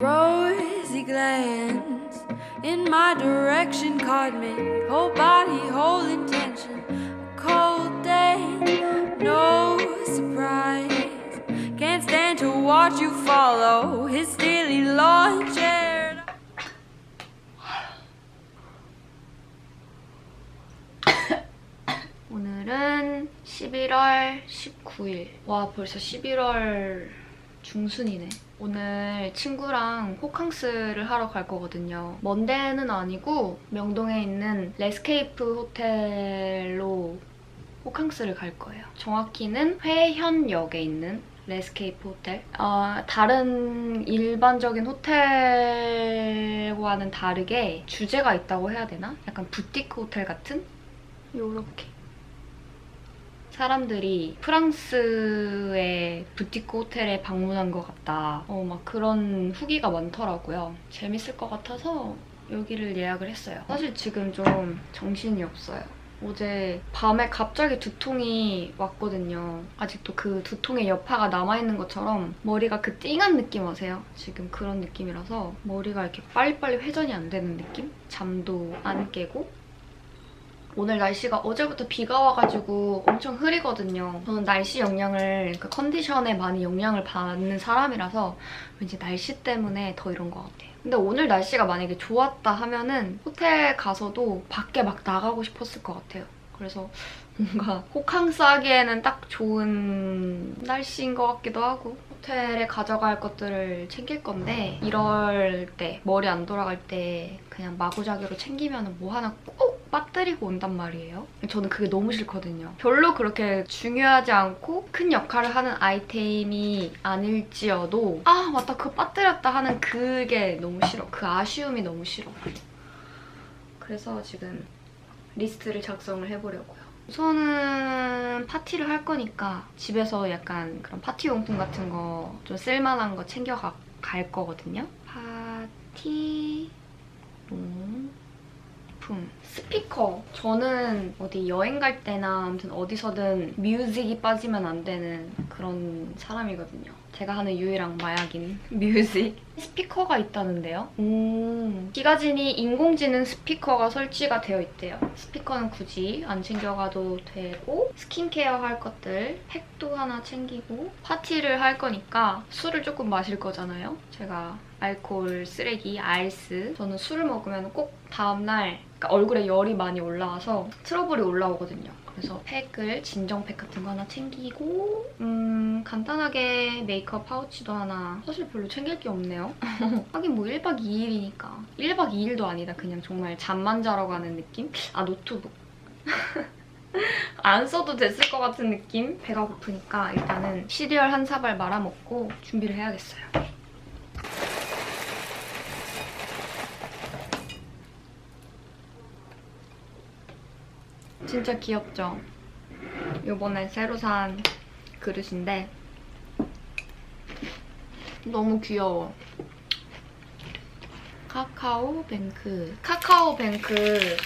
Rosy glance in my direction caught me. Whole body, whole intention. A cold day, no surprise. Can't stand to watch you follow his steely launch. aired 오늘은 11월 19일. 와, 벌써 11월 중순이네. 오늘 친구랑 호캉스를 하러 갈 거거든요. 먼 데는 아니고 명동에 있는 레스케이프 호텔로 호캉스를 갈 거예요. 정확히는 회현역에 있는 레스케이프 호텔. 어, 다른 일반적인 호텔과는 다르게 주제가 있다고 해야 되나? 약간 부티크 호텔 같은? 요렇게. 사람들이 프랑스의 부티크 호텔에 방문한 것 같다. 어, 막 그런 후기가 많더라고요. 재밌을 것 같아서 여기를 예약을 했어요. 사실 지금 좀 정신이 없어요. 어제 밤에 갑자기 두통이 왔거든요. 아직도 그 두통의 여파가 남아있는 것처럼 머리가 그 띵한 느낌 아세요? 지금 그런 느낌이라서 머리가 이렇게 빨리빨리 회전이 안 되는 느낌? 잠도 안 깨고 오늘 날씨가 어제부터 비가 와가지고 엄청 흐리거든요. 저는 날씨 영향을, 그 컨디션에 많이 영향을 받는 사람이라서 왠지 날씨 때문에 더 이런 것 같아요. 근데 오늘 날씨가 만약에 좋았다 하면은 호텔 가서도 밖에 막 나가고 싶었을 것 같아요. 그래서 뭔가 호캉스 하기에는 딱 좋은 날씨인 것 같기도 하고 호텔에 가져갈 것들을 챙길 건데 이럴 때 머리 안 돌아갈 때 그냥 마구자기로 챙기면 뭐 하나 꼭 빠뜨리고 온단 말이에요. 저는 그게 너무 싫거든요. 별로 그렇게 중요하지 않고 큰 역할을 하는 아이템이 아닐지어도 아 맞다 그거 빠뜨렸다 하는 그게 너무 싫어. 그 아쉬움이 너무 싫어. 그래서 지금 리스트를 작성을 해보려고요. 우선은 파티를 할 거니까 집에서 약간 그런 파티 용품 같은 거 좀 쓸만한 거 챙겨 가, 갈 거거든요. 파티 용품 스피커 저는 어디 여행 갈 때나 아무튼 어디서든 뮤직이 빠지면 안 되는 그런 사람이거든요. 제가 하는 유일한 마약인 뮤직 스피커가 있다는데요. 음, 기가진이 인공지능 스피커가 설치가 되어 있대요. 스피커는 굳이 안 챙겨가도 되고 스킨케어 할 것들 팩도 하나 챙기고 파티를 할 거니까 술을 조금 마실 거잖아요. 제가 알코올 쓰레기 알스 저는 술을 먹으면 꼭 다음날 그러니까 얼굴에 열이 많이 올라와서 트러블이 올라오거든요. 그래서 팩을 진정팩 같은 거 하나 챙기고 음 간단하게 메이크업 파우치도 하나 사실 별로 챙길 게 없네요. 하긴 뭐 1박 2일이니까 1박 2일도 아니다. 그냥 정말 잠만 자러 가는 느낌? 아 노트북. 안 써도 됐을 것 같은 느낌? 배가 고프니까 일단은 시리얼 한 사발 말아먹고 준비를 해야겠어요. 진짜 귀엽죠? 이번에 새로 산 그릇인데 너무 귀여워. 카카오 뱅크. 카카오 뱅크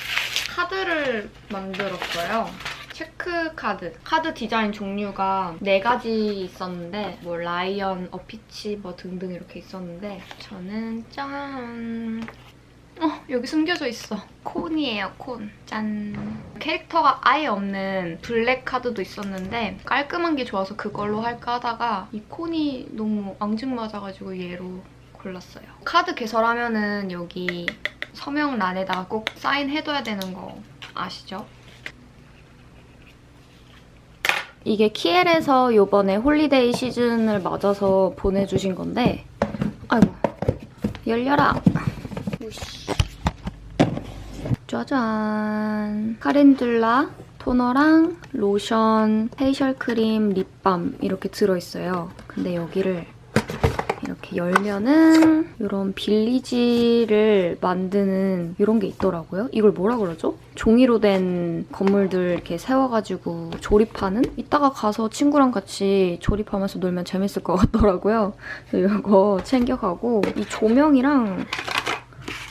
카드를 만들었어요. 체크 카드. 카드 디자인 종류가 네 가지 있었는데 뭐 라이언, 어피치 뭐 등등 이렇게 있었는데 저는 짠 어, 여기 숨겨져 있어. 콘이에요, 콘. 짠. 캐릭터가 아예 없는 블랙 카드도 있었는데 깔끔한 게 좋아서 그걸로 할까 하다가 이 콘이 너무 앙증 맞아가지고 얘로 골랐어요. 카드 개설하면은 여기 서명란에다가 꼭 사인해둬야 되는 거 아시죠? 이게 키엘에서 요번에 홀리데이 시즌을 맞아서 보내주신 건데 아이고 열려라 짜잔 카렌듈라 토너랑 로션, 페이셜 크림, 립밤 이렇게 들어있어요. 근데 여기를 이렇게 열면은 이런 빌리지를 만드는 이런 게 있더라고요. 이걸 뭐라 그러죠? 종이로 된 건물들 이렇게 세워가지고 조립하는? 이따가 가서 친구랑 같이 조립하면서 놀면 재밌을 것 같더라고요. 이거 챙겨가고 이 조명이랑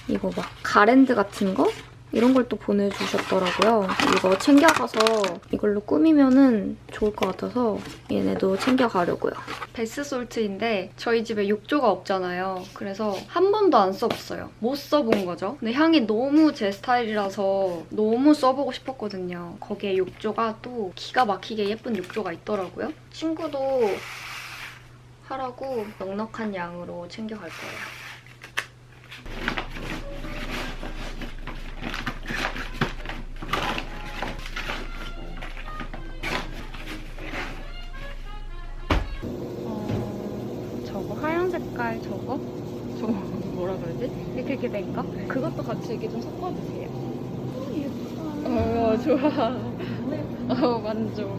이거 막 가랜드 같은 거? 이런 걸 또 보내주셨더라고요. 이거 챙겨가서 이걸로 꾸미면은 좋을 것 같아서 얘네도 챙겨가려고요. 베스 솔트인데 저희 집에 욕조가 없잖아요. 그래서 한 번도 안 써봤어요. 못 써본 거죠. 근데 향이 너무 제 스타일이라서 너무 써보고 싶었거든요. 거기에 욕조가 또 기가 막히게 예쁜 욕조가 있더라고요. 친구도 하라고 넉넉한 양으로 챙겨갈 거예요. 색깔 저거? 저거 뭐라 그러지? 이렇게 이렇게 된 거? 그것도 같이 이렇게 좀 섞어주세요. 어, 좋아. 어, 만족.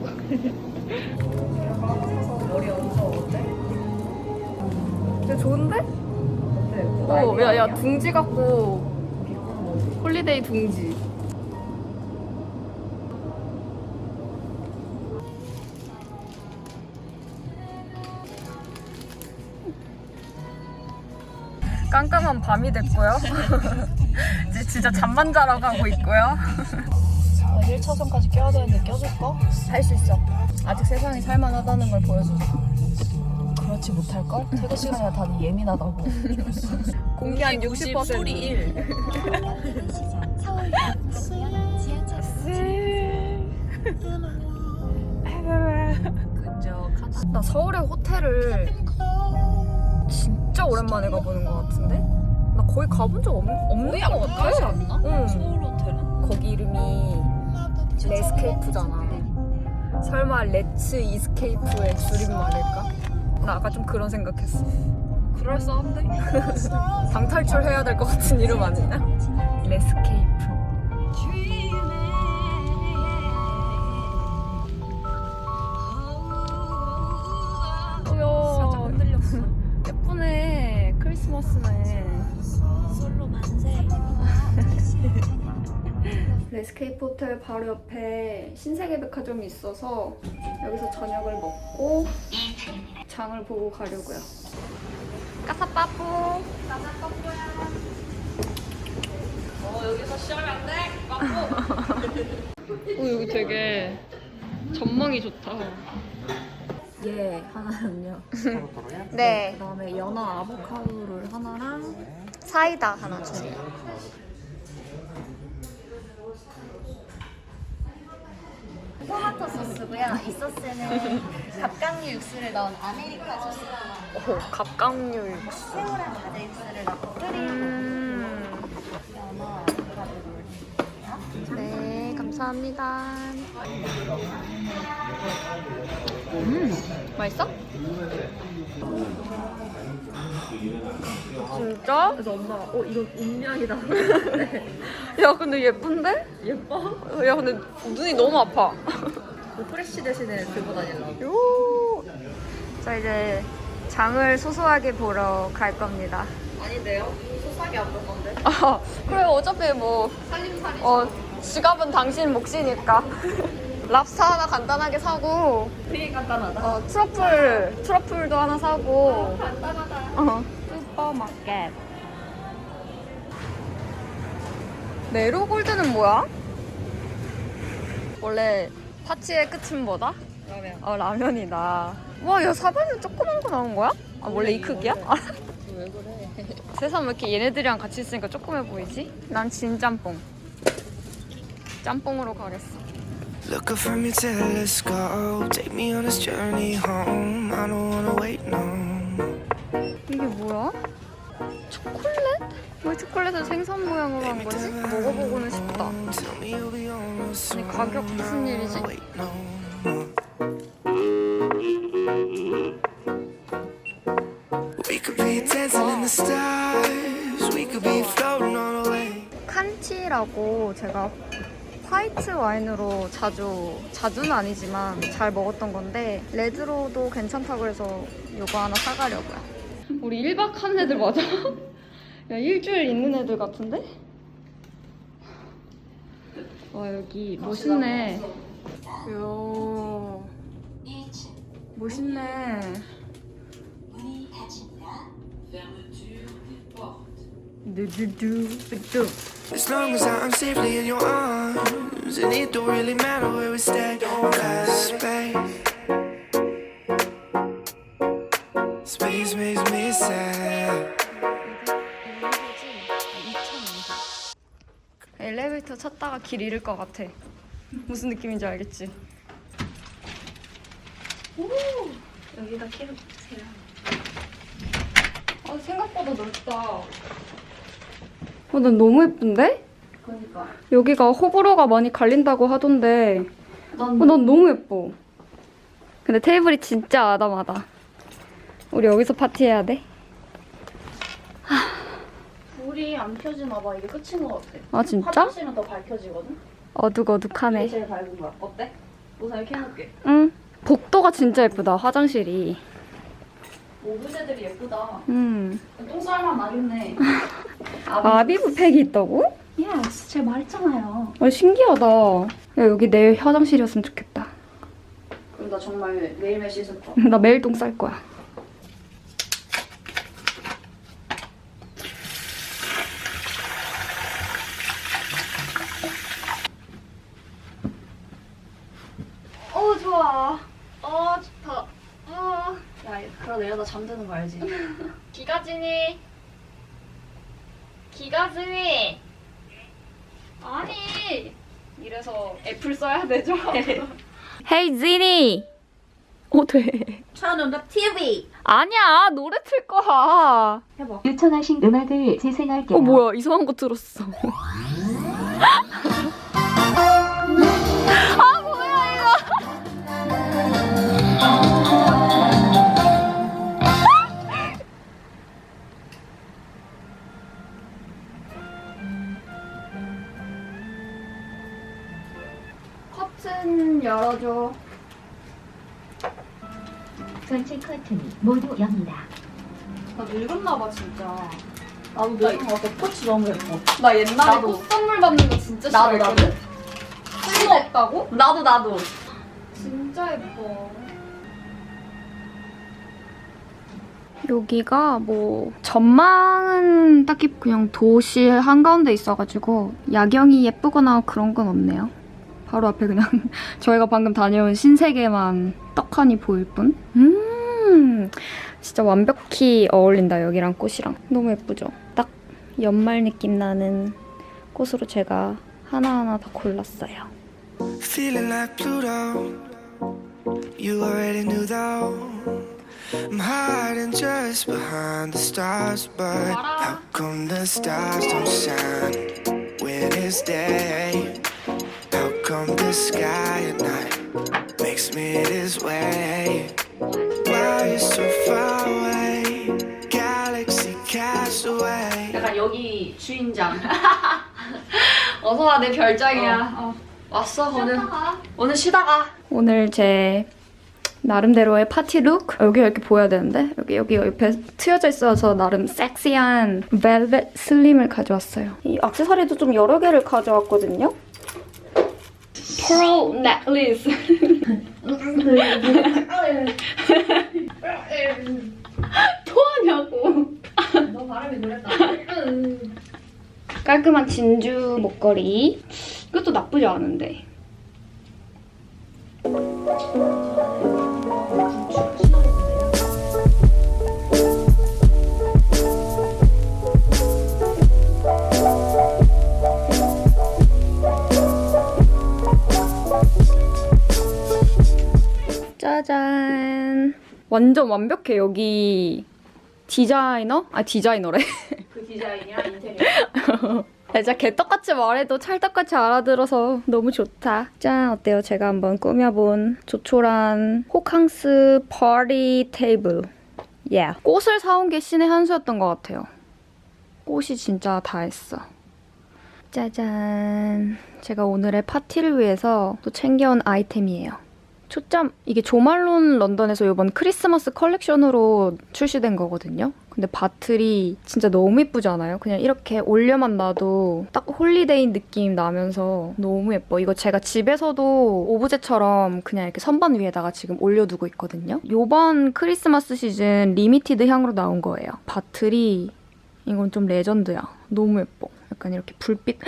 머리 얹어 어때? 근데 좋은데? 어, 야, 야, 둥지 같고 홀리데이 둥지. 깜깜한 밤이 됐고요. 이제 진짜 잠만 자러 가고 있고요. 1차선까지 껴야 되는데 껴줄까? 할 수 있어. 아직 세상이 살만하다는 걸 보여주자. 그렇지 못할걸? 퇴근 시간이라 다들 예민하다고. 공기 한 60%. 소리 1. 근적하다. 나 서울의 호텔을 오랜만에 가보는 것 같은데? 나 거의 가본 적 없, 없는 것 같아. 하지 않나? 응. 서울 호텔은? 거기 이름이 레스케이프잖아. 설마 레츠 이스케이프의 줄임말일까? 나 아까 좀 그런 생각했어. 그럴싸한데? 방탈출 해야 될 것 같은 이름 아니냐? 레스케이프. 크리스마스네. 솔로 만세. 레스케이프 호텔 바로 옆에 신세계 백화점이 있어서 여기서 저녁을 먹고 장을 보고 가려고요. 까사빠뿌. 어, 여기서 시험이 안 돼? 오 여기 되게 전망이 좋다. 예, 하나는요. 네. 그다음에 연어 아보카도를 하나랑 사이다 하나 주세요. 토마토 소스고요. 이 소스는 갑각류 육수를 넣은 아메리카 소스. 오 갑각류 육수. 새우랑 과자 육수를 넣고 음. 연어 아보카도를 올릴게요. 네 감사합니다. 음 맛있어? 진짜? 그래서 엄마가 어 이거 운명이다. 야 근데 예쁜데? 예뻐? 야 근데 눈이 너무 아파. 그 프레쉬 대신에 들고 다니려고. 요. 자 이제 장을 소소하게 보러 갈 겁니다. 아닌데요? 소싸게 안 볼 건데. 아 그래 어차피 뭐 어, 지갑은 당신 몫이니까 랍스터 하나 간단하게 사고 되게 간단하다. 어, 트러플 트러플도 하나 사고 간단하다. 어. 슈퍼마켓. 네로 골드는 뭐야? 원래 파티의 끝은 뭐다? 그러면 어 라면이다. 와, 야 사발면 조그만 거 나온 거야? 아 원래 이 크기야? 아, 왜 그래? 세상 왜 이렇게 얘네들이랑 같이 있으니까 조그매 보이지? 난 진짬뽕. 짬뽕으로 가겠어. Look up from your telescope, take me on this journey home. I don't wanna wait no. 이게 뭐야? 초콜릿? 왜 초콜릿을 생선 모양으로 한 거지? 먹어보고는 싶다. Soon. 가격 무슨 일이지? 칸치라고 제가 화이트 와인으로 자주, 자주는 아니지만 잘 먹었던 건데 레드로도 괜찮다고 그래서 이거 하나 사가려고요. 우리 1박 하는 애들 맞아? 야 일주일 있는 애들 같은데? 와 여기 멋있네. 요 멋있네. As long as I'm safely in your arms, and it don't really matter where we stay. Cause space, space makes me sad. 엘리베이터 찾다가 길 잃을 것 같아. 무슨 느낌인지 알겠지? 오, 여기가 키로세요. 아, 생각보다 넓다. 어, 난 너무 예쁜데? 그러니까. 여기가 호불호가 많이 갈린다고 하던데. 난 어, 난 너무 예뻐. 근데 테이블이 진짜 아담하다. 우리 여기서 파티해야 돼? 불이 안 켜지나 봐. 이게 끝인 것 같아. 아, 진짜? 화장실은 더 밝혀지거든? 어둑어둑하네. 제일 밝은 거야. 어때? 우선 이렇게 해놓을게. 응. 복도가 진짜 예쁘다, 화장실이. 오브제들이 예쁘다. 음. 똥쌀만 나겠네. 아비브 팩이 있다고? 예스, 제가 말했잖아요. 아, 신기하다. 야, 여기 내 화장실이었으면 좋겠다. 그럼 나 정말 매일매일 씻을 거. 나 매일 똥 쌀 거야. 어, 좋아. 어, 좋다. 어. 야, 그러다 이러다 잠드는 거 알지? 기가진이. 기가진이. 아니. 이래서 애플 써야 되죠? 헤이 지니. 어, 돼. 천운덕 TV 아니야, 노래 틀 거야. 요청하신 음악을 재생할게요. 어, 뭐야, 이상한 거 들었어. 커튼 열어줘. 전체 커튼이 모두 엽니다. 나 늙었나 봐, 진짜. 나도 늙은 것 같아. 꽃이 너무 예뻐. 나 옛날에 나도. 꽃 선물 받는 거 진짜 나도, 싫어했거든. 쓸모 없다고? 나도, 나도. 진짜 예뻐. 여기가 뭐 전망은 딱히 그냥 도시 한가운데 있어가지고 야경이 예쁘거나 그런 건 없네요. 바로 앞에 그냥 저희가 방금 다녀온 신세계만 떡하니 보일 뿐. 음, 진짜 완벽히 어울린다 여기랑 꽃이랑. 너무 예쁘죠? 딱 연말 느낌 나는 꽃으로 제가 하나하나 다 골랐어요. Feeling like Pluto. You already knew though. I'm hiding just behind the stars, but how come the stars don't shine when it's day? Come the sky at night makes me this way? Why you so far away? Galaxy cast away. 약간 여기 주인장. 어서 와 내 별장이야. 어. 왔어, 오늘. 아. 오늘 쉬다가. 오늘 제 나름대로의 파티 룩 여기 이렇게 보여야 되는데 여기 여기 옆에 트여져 있어서 나름 섹시한 벨벳 슬림을 가져왔어요. 이 액세서리도 좀 여러 개를 가져왔거든요. Pearl necklace. 토하냐고. 너 바람이 노랬다. 깔끔한 진주 목걸이. 이것도 나쁘지 않은데. 짜잔. 완전 완벽해, 여기. 디자이너? 아, 디자이너래. 그 디자인이랑 인테리어. 진짜 개떡같이 말해도 찰떡같이 알아들어서 너무 좋다. 짠, 어때요? 제가 한번 꾸며본 조촐한 호캉스 파티 테이블. 예. 꽃을 사온 게 신의 한 수였던 것 같아요. 꽃이 진짜 다 했어. 짜잔. 제가 오늘의 파티를 위해서 또 챙겨온 아이템이에요. 초점 이게 조말론 런던에서 이번 크리스마스 컬렉션으로 출시된 거거든요. 근데 바틀이 진짜 너무 예쁘지 않아요? 그냥 이렇게 올려만 놔도 딱 홀리데이 느낌 나면서 너무 예뻐. 이거 제가 집에서도 오브제처럼 그냥 이렇게 선반 위에다가 지금 올려두고 있거든요. 이번 크리스마스 시즌 리미티드 향으로 나온 거예요. 바틀이 이건 좀 레전드야. 너무 예뻐. 약간 이렇게 불빛.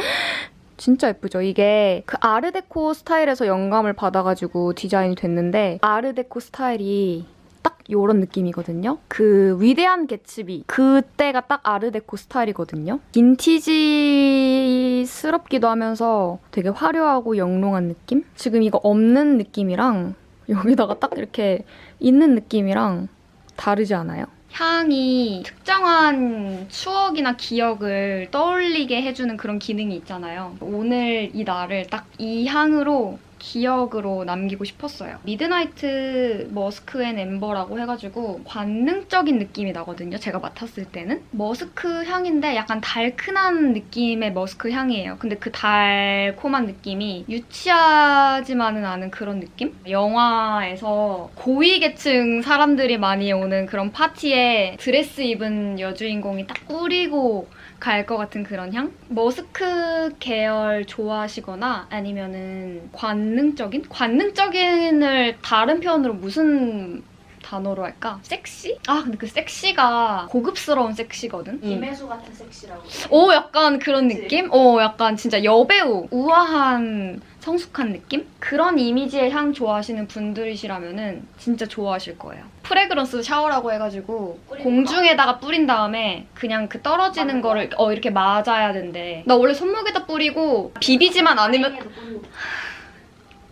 진짜 예쁘죠? 이게 그 아르데코 스타일에서 영감을 받아가지고 디자인이 됐는데 아르데코 스타일이 딱 요런 느낌이거든요. 그 위대한 개츠비 그때가 딱 아르데코 스타일이거든요. 빈티지스럽기도 하면서 되게 화려하고 영롱한 느낌? 지금 이거 없는 느낌이랑 여기다가 딱 이렇게 있는 느낌이랑 다르지 않아요? 향이 특정한 추억이나 기억을 떠올리게 해주는 그런 기능이 있잖아요. 오늘 이 날을 딱이 향으로 기억으로 남기고 싶었어요. 미드나이트 머스크 앤 엠버라고 해가지고 관능적인 느낌이 나거든요. 제가 맡았을 때는. 머스크 향인데 약간 달큰한 느낌의 머스크 향이에요. 근데 그 달콤한 느낌이 유치하지만은 않은 그런 느낌? 영화에서 고위 계층 사람들이 많이 오는 그런 파티에 드레스 입은 여주인공이 딱 꾸리고 갈 것 같은 그런 향? 머스크 계열 좋아하시거나 아니면은 관능적인? 관능적인을 다른 표현으로 무슨 단어로 할까? 섹시? 아 근데 그 섹시가 고급스러운 섹시거든? 김혜수 같은 섹시라고. 오 약간 그런 느낌? 오 약간 진짜 여배우 우아한 성숙한 느낌? 그런 이미지의 향 좋아하시는 분들이시라면은 진짜 좋아하실 거예요. 프레그런스 샤워라고 해가지고 공중에다가 뿌린 다음에 그냥 그 떨어지는 거를 어 이렇게 맞아야 된대. 나 원래 손목에다 뿌리고 비비지만 않으면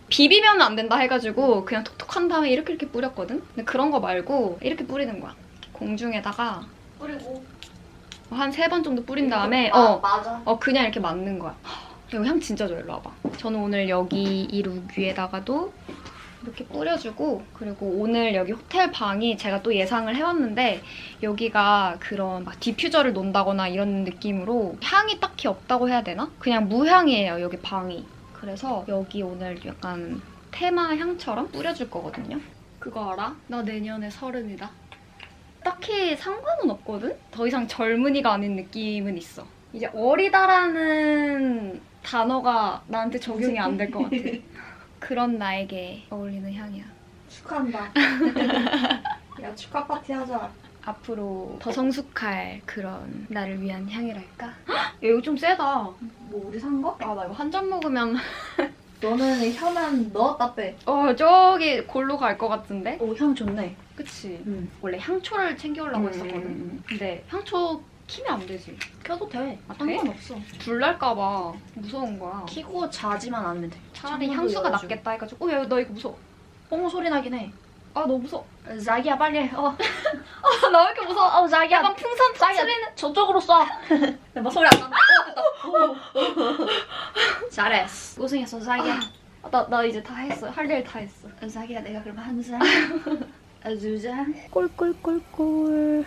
비비면 안 된다 해가지고 그냥 톡톡 한 다음에 이렇게 이렇게 뿌렸거든? 근데 그런 거 말고 이렇게 뿌리는 거야. 공중에다가 뿌리고. 한 세 번 정도 뿌린 다음에 어, 맞아. 어 그냥 이렇게 맞는 거야. 이거 향 진짜 좋아. 일로 와봐. 저는 오늘 여기 이룩 위에다가도 이렇게 뿌려주고 그리고 오늘 여기 호텔 방이 제가 또 예상을 해왔는데 여기가 그런 막 디퓨저를 논다거나 이런 느낌으로 향이 딱히 없다고 해야 되나? 그냥 무향이에요 여기 방이. 그래서 여기 오늘 약간 테마 향처럼 뿌려줄 거거든요. 그거 알아? 나 내년에 서른이다. 딱히 상관은 없거든? 더 이상 젊은이가 아닌 느낌은 있어. 이제 어리다라는 단어가 나한테 적용이 안 될 것 같아. 그런 나에게 어울리는 향이야. 축하한다. 야 축하 파티 하자. 앞으로 더 성숙할 그런 나를 위한 향이랄까? 헉, 야, 이거 좀 세다. 뭐 우리 산 거? 아, 나 이거 한 잔 먹으면 너는 혀만 넣었다 빼. 어, 저기 골로 갈 것 같은데? 오 향 좋네. 그치? 응. 원래 향초를 챙겨오려고 음, 했었거든. 음, 음. 근데 향초 키면 안 되지. 켜도 돼. 아, 돼? 상관없어. 불 날까봐 무서운 거야. 키고 자지만 않으면 돼. 차라리 창문도 향수가 열어주고. 낫겠다 해가지고 어, 야, 너 이거 무서워. 뽕 소리 나긴 해. 아, 너무 무서워. 자기야 빨리 해. 어. 아, 나 왜 이렇게 무서워? 어 자기야. 약간 풍선 자기야 터트리는. 저쪽으로 쏴. 막 소리 안 난다. 어, 됐다. 잘했어. 고생했어 자기야. 아, 나, 나 이제 다 했어. 할 일 다 했어. 자기야 내가 그럼 한 잔. 두 잔. 꿀꿀꿀꿀.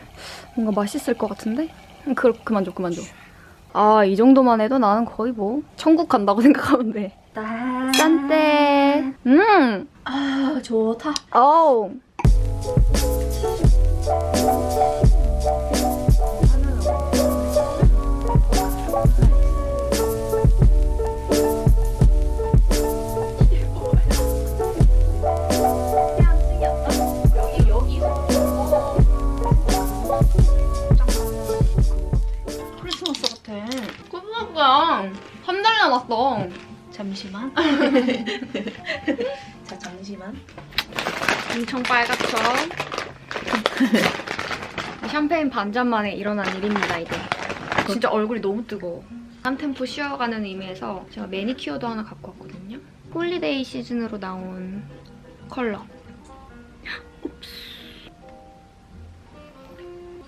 뭔가 맛있을 것 같은데? 음, 그, 그만 줘, 그만 줘. 아, 이 정도만 해도 나는 거의 뭐 천국 간다고 생각하면 돼. 짠. 짠때. 음. 아 좋다. 어우. 끝났어야. 한 달 남았어. 잠시만. 자 잠시만. 엄청 빨갛죠? 샴페인 반잔 만에 일어난 일입니다, 이게. 진짜 얼굴이 너무 뜨거워. 한 템포 쉬어가는 의미에서 제가 매니큐어도 하나 갖고 왔거든요. 홀리데이 시즌으로 나온 컬러.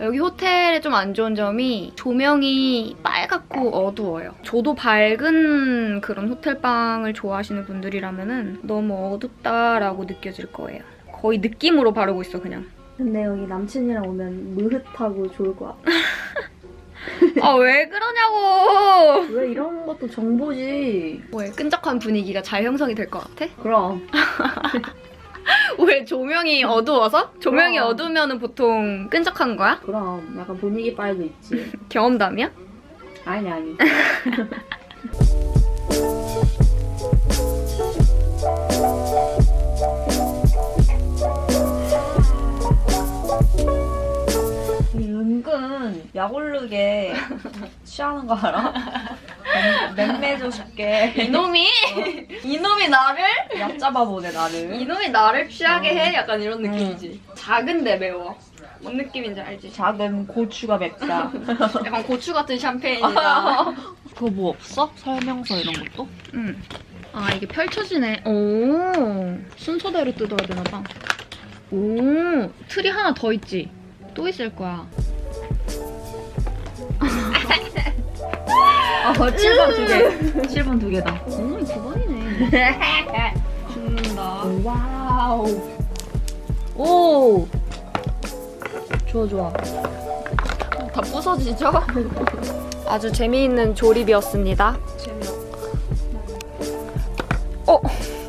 여기 호텔에 좀안 좋은 점이 조명이 빨갛고 어두워요. 저도 밝은 그런 호텔방을 좋아하시는 분들이라면 너무 어둡다라고 느껴질 거예요. 거의 느낌으로 바르고 있어 그냥. 근데 여기 남친이랑 오면 무흐하고 좋을 거야. 아왜 그러냐고. 왜 이런 것도 정보지? 왜 끈적한 분위기가 잘 형성이 될 것 같아? 그럼. 왜 조명이 어두워서? 조명이 그럼. 어두우면 보통 끈적한 거야? 그럼 약간 분위기 빨도 있지. 경험담이야? 아니 아니. 이 은근 약 오르게 취하는 거 알아? 맴매도 쉽게 이놈이 이놈이 나를 약 잡아보네 나를 이놈이 나를 취하게 해 약간 이런 느낌이지. 작은데 매워. 뭔 느낌인지 알지? 작은 고추가 맵다 약간 고추 같은 샴페인이다. 그거 뭐 없어? 설명서 이런 것도? 응. 아 이게 펼쳐지네. 오 순서대로 뜯어야 되나 봐. 오 틀이 하나 더 있지. 또 있을 거야. 아 7번 두 개 7번 두 개다 오 9번이네. 죽는다. 와우 오 좋아 좋아 다 부서지죠? 아주 재미있는 조립이었습니다. 재미없. 어,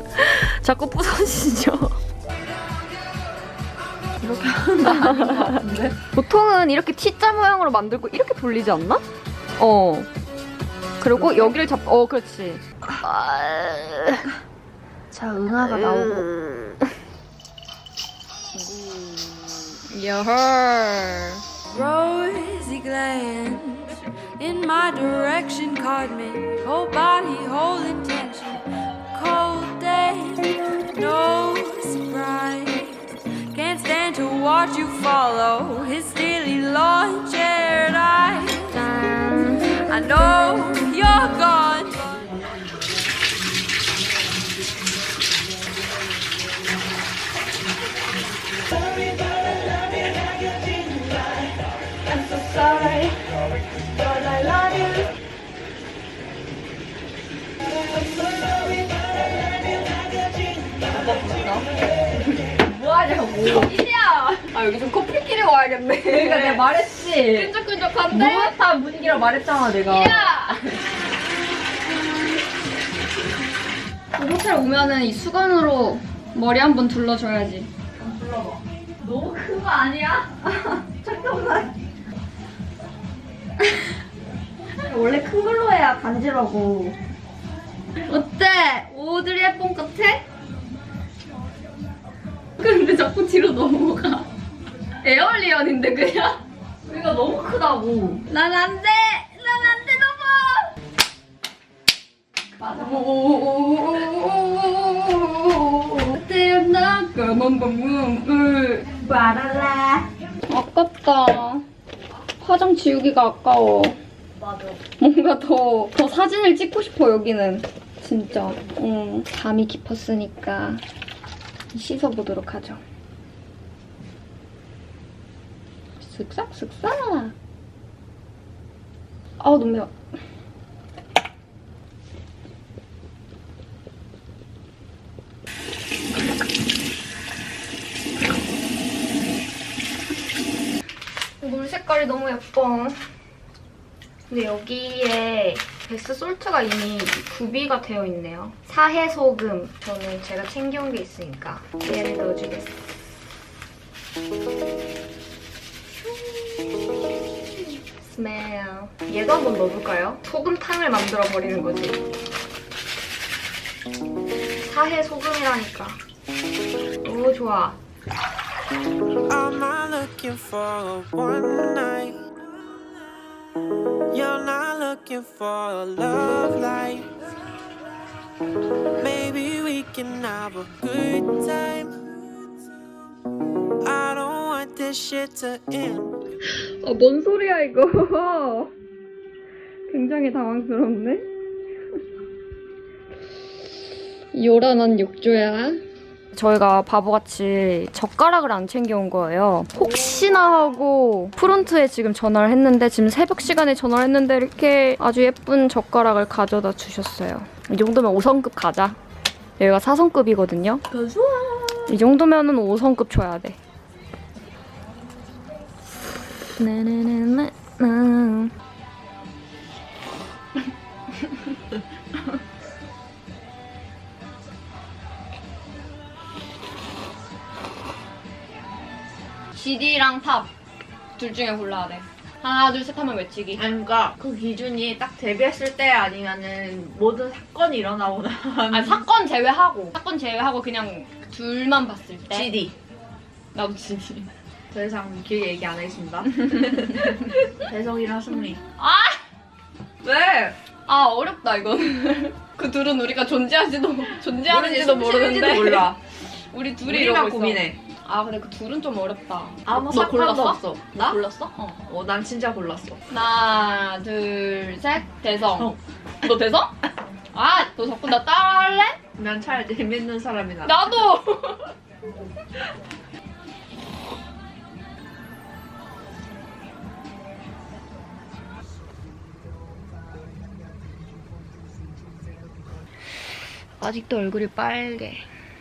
자꾸 부서지죠. 이렇게 하는데? 보통은 이렇게 T자 모양으로 만들고 이렇게 돌리지 않나? 어. 그리고 여기를 잡, 어, 그렇지. 자 응아가 나오고 여헐. Rosy glance in my direction caught me. Whole body, whole intention. Cold day, no surprise. Can't stand to watch you follow his steely long chaired eyes. I know You're gone. 아, 여기 좀 커플끼리 와야겠네. 그러니까 내가 말했지 끈적끈적한데? 무릇한 분위기라 말했잖아 내가 호텔 오면은 이 수건으로 머리 한 번 둘러줘야지. 너무 큰 거 아니야? 잠깐만 원래 큰 걸로 해야 간지라고 어때? 오드리 헵번 같아? 근데 자꾸 뒤로 넘어가. 에어리언인데 그냥? 우리가 너무 크다고 난 안 돼! 난 안 돼, 넘어! 태어나 까만 방문을 아깝다. 화장 지우기가 아까워. 맞아 뭔가 더, 더 사진을 찍고 싶어, 여기는. 진짜. 응. 잠이 깊었으니까 씻어보도록 하죠. 쓱싹, 쓱싹. 아우, 눈 매워. 물 색깔이 너무 예뻐. 근데 여기에 베스 솔트가 이미 구비가 되어 있네요. 사해 소금. 저는 제가 챙겨온 게 있으니까 얘를 넣어주겠어요. 스멜. 얘도 한번 넣어볼까요? 소금탕을 만들어 버리는 거지. 사해 소금이라니까. 오 좋아. I'm not looking for a one night. You're not looking for a love life. Maybe we can have a good time. I don't want this shit to end. 어, 뭔 소리야, 이거. 굉장히 당황스럽네. 요란한 욕조야. 저희가 바보같이 젓가락을 안 챙겨온 거예요. 혹시나 하고 프론트에 지금 전화를 했는데 지금 새벽 시간에 전화를 했는데 이렇게 아주 예쁜 젓가락을 가져다 주셨어요. 이 정도면 5성급 가자. 여기가 4성급이거든요. 이 정도면은 5성급 줘야 돼. 나나나나 나. GD랑 팝. 둘 중에 골라야 돼. 하나, 둘, 셋 하면 외치기. 아니 그러니까 그 기준이 딱 데뷔했을 때 아니면은 모든 사건이 일어나고 나 아, 사건 제외하고. 사건 제외하고 그냥 둘만 봤을 때. GD 나도 GD. 더 이상 길게 얘기 안 하겠습니다. 배성이랑 승리. 왜? 아 어렵다 이건. 그 둘은 우리가 존재하지도 존재하는지도 모르는데. 몰라. 우리 둘이 우리만 이러고 있어. 고민해. 아 근데 그 둘은 좀 어렵다. 아무 너 상관도 골랐어? 없어. 나? 골랐어? 어. 어, 난 진짜 골랐어. 하나 둘 셋 대성. 어. 너 대성? 아 너 자꾸 나 따라할래? 난 차라리 재밌는 사람이 나. 나도. 아직도 얼굴이 빨개.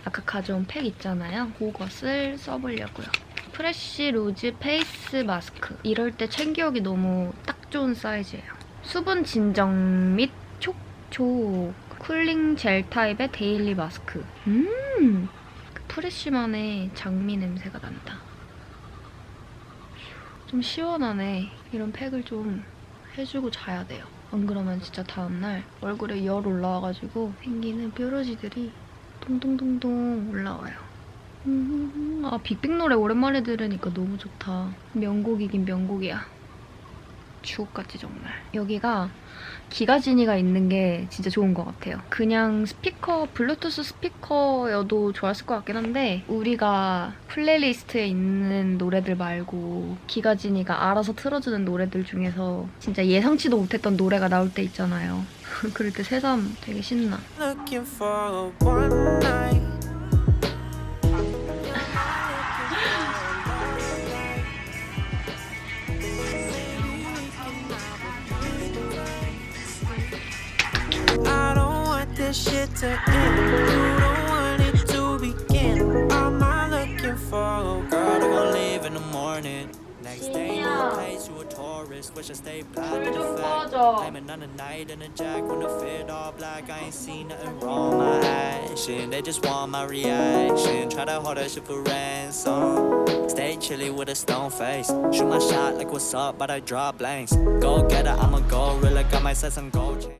아까 가져온 팩 있잖아요. 그것을 써보려고요. 프레쉬 로즈 페이스 마스크. 이럴 때 챙겨오기 너무 딱 좋은 사이즈예요. 수분 진정 및 촉촉 쿨링 젤 타입의 데일리 마스크. 음, 그 프레쉬만의 장미 냄새가 난다. 좀 시원하네. 이런 팩을 좀 해주고 자야 돼요. 안 그러면 진짜 다음날 얼굴에 열 올라와가지고 생기는 뾰루지들이 동동동동 올라와요. 음, 아 빅빅 노래 오랜만에 들으니까 너무 좋다. 명곡이긴 명곡이야. 주옥같지 정말. 여기가 기가지니가 있는 게 진짜 좋은 것 같아요. 그냥 스피커, 블루투스 스피커여도 좋았을 것 같긴 한데 우리가 플레이리스트에 있는 노래들 말고 기가지니가 알아서 틀어주는 노래들 중에서 진짜 예상치도 못했던 노래가 나올 때 있잖아요. 그럴 때 새삼 되게 신나. This shit to end. You don't want it to begin. I'm not looking for a girl who gon' leave in the morning. Next day, new place, you a tourist. Wish I stayed black in the fact. Blaming on the night and the jack when the fit all black. I ain't seen nothing wrong my action. They just want my reaction. Try to hold that shit for ransom. Stay chilly with a stone face. Shoot my shot like what's up, but I drop blanks. Go get it, I'm a gorilla. Got my set some gold chain.